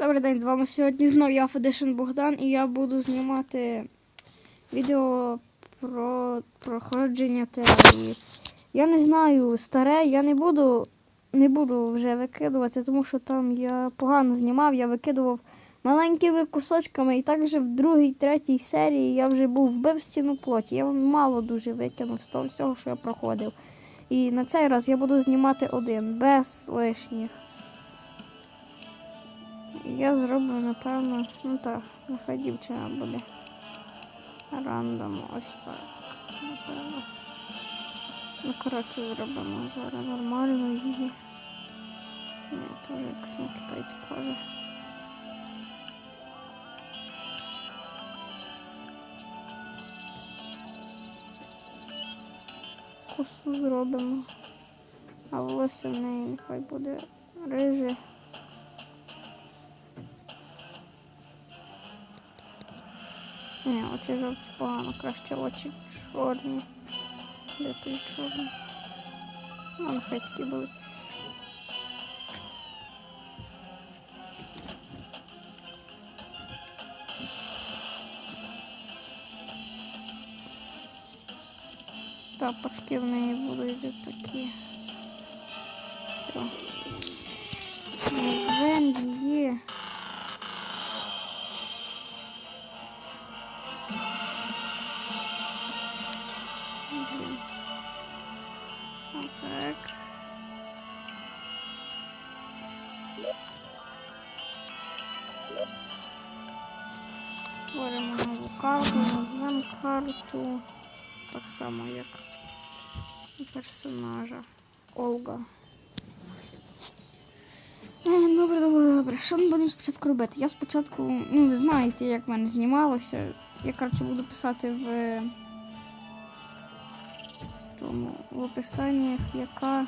Добрий день, з вами сьогодні знову я Федишин Богдан і я буду знімати відео про проходження теорії. Я не знаю старе, я не буду, не буду вже викидувати, тому що там я погано знімав, я викидував маленькими кусочками, і також в другій, третій серії я вже був вбив стіну плоті. Я мало дуже викинув з того всього, що я проходив. І на цей раз я буду знімати один, без лишніх. Я зроблю, напевно, ну так, нехай дівчина буде. Рандом, ось так. Напевно. Ну, коротше, зробимо зараз нормально її. Ні, теж якось на китайці каже. Косу зробимо. А волосся в неї нехай буде риже. Ні, очі жовті погано, краще очі чорні. Де той чорний? Ну, нехай такі будуть. Тапочки в неї будуть такі. Все. Створимо нову карту, назвемо карту так само, як персонажа Олга. Е, Добре, добре, добре. Що ми будемо спочатку робити? Я спочатку, ну ви знаєте, як в мене знімалося. Я, коротше, буду писати в тому в описанні, яка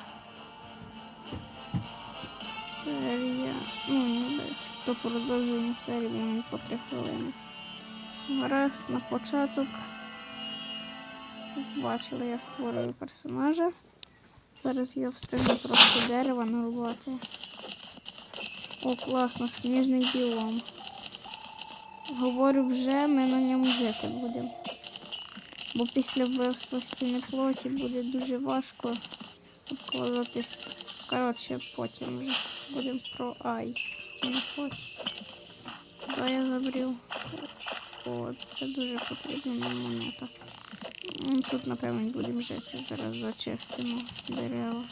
серія. Ну, не знаю, чи то продовження серії мені по 3 хвилини. Гаразд, на початок. Бачили, я створюю персонажа. Зараз я встигну просто дерева нарубати. О, класно, сніжний біом. Говорю вже, ми на ньому жити будемо. Бо після вбивства стіни плоті буде дуже важко обкладатись. Коротше, потім вже будемо про ай стіни плоті. То я забрів. О, це дуже потрібна нам монета. Ну, Тут, напевно, будемо жити. Зараз зачистимо дерева.